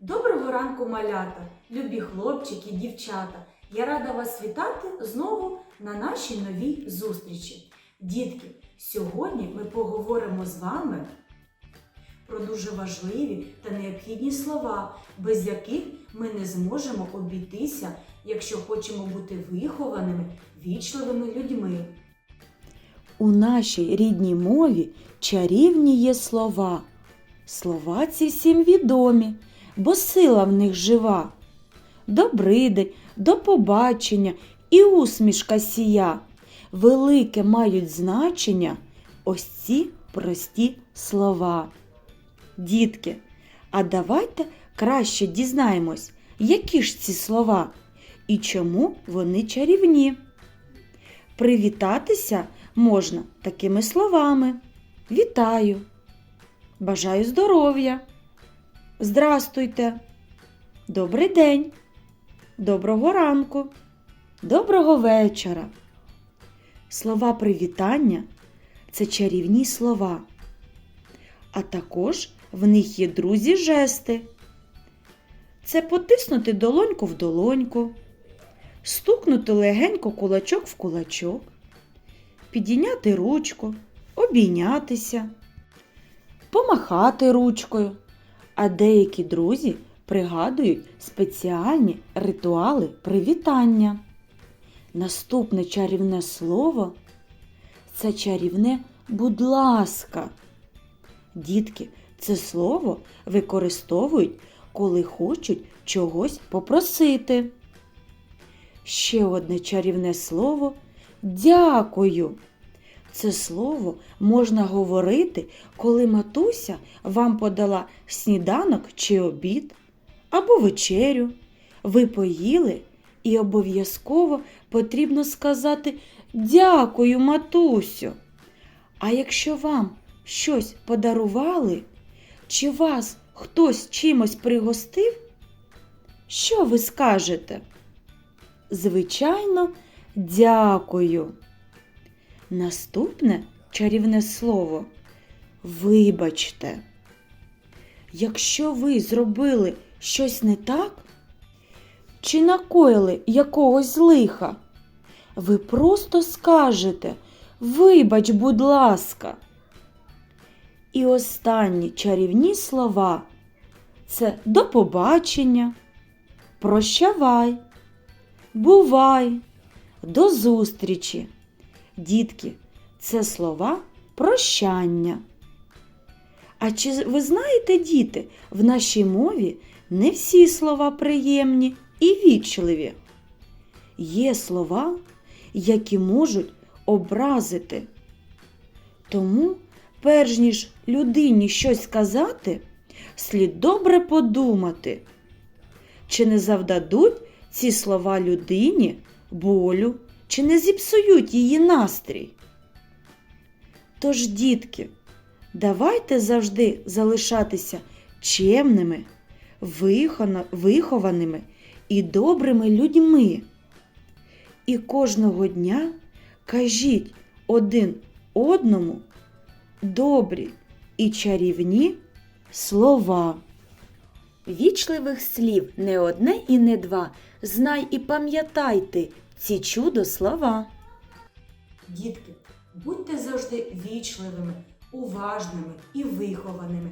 Доброго ранку, малята, любі хлопчики, дівчата. Я рада вас вітати знову на нашій новій зустрічі. Дітки, сьогодні ми поговоримо з вами про дуже важливі та необхідні слова, без яких ми не зможемо обійтися, якщо хочемо бути вихованими, вічливими людьми. У нашій рідній мові чарівні є слова. Слова ці всім відомі, бо сила в них жива. Добрий день, до побачення і усмішка сія. Велике мають значення ось ці прості слова. Дітки, а давайте краще дізнаємось, які ж ці слова і чому вони чарівні. Привітатися можна такими словами: Вітаю! Бажаю здоров'я! Здрастуйте! Добрий день! Доброго ранку! Доброго вечора! Слова привітання це чарівні слова. А також в них є друзі жести. Це потиснути долоньку в долоньку, стукнути легенько кулачок в кулачок, підійняти ручку, обійнятися, помахати ручкою. А деякі друзі пригадують спеціальні ритуали привітання. Наступне чарівне слово це чарівне будь ласка. Дітки, це слово використовують, коли хочуть чогось попросити. Ще одне чарівне слово дякую. Це слово можна говорити, коли матуся вам подала сніданок чи обід або вечерю. Ви поїли і обов'язково потрібно сказати дякую, матусю. А якщо вам щось подарували, чи вас хтось чимось пригостив, що ви скажете? Звичайно, дякую. Наступне чарівне слово вибачте. Якщо ви зробили щось не так, чи накоїли якогось лиха, ви просто скажете Вибач, будь ласка. І останні чарівні слова це до побачення, прощавай, бувай, до зустрічі. Дітки, це слова прощання. А чи ви знаєте, діти, в нашій мові не всі слова приємні і вічливі. Є слова, які можуть образити. Тому, перш ніж людині щось сказати, слід добре подумати, чи не завдадуть ці слова людині болю, чи не зіпсують її настрій. Тож, дітки, давайте завжди залишатися чемними, вихованими і добрими людьми. І кожного дня кажіть один одному добрі і чарівні слова. Вічливих слів не одне і не два. Знай і пам'ятайте ці чудо слова. Дітки, будьте завжди вічливими, уважними і вихованими.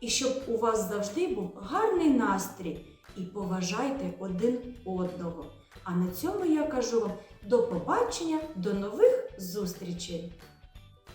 І щоб у вас завжди був гарний настрій і поважайте один одного. А на цьому я кажу вам до побачення, до нових зустрічей!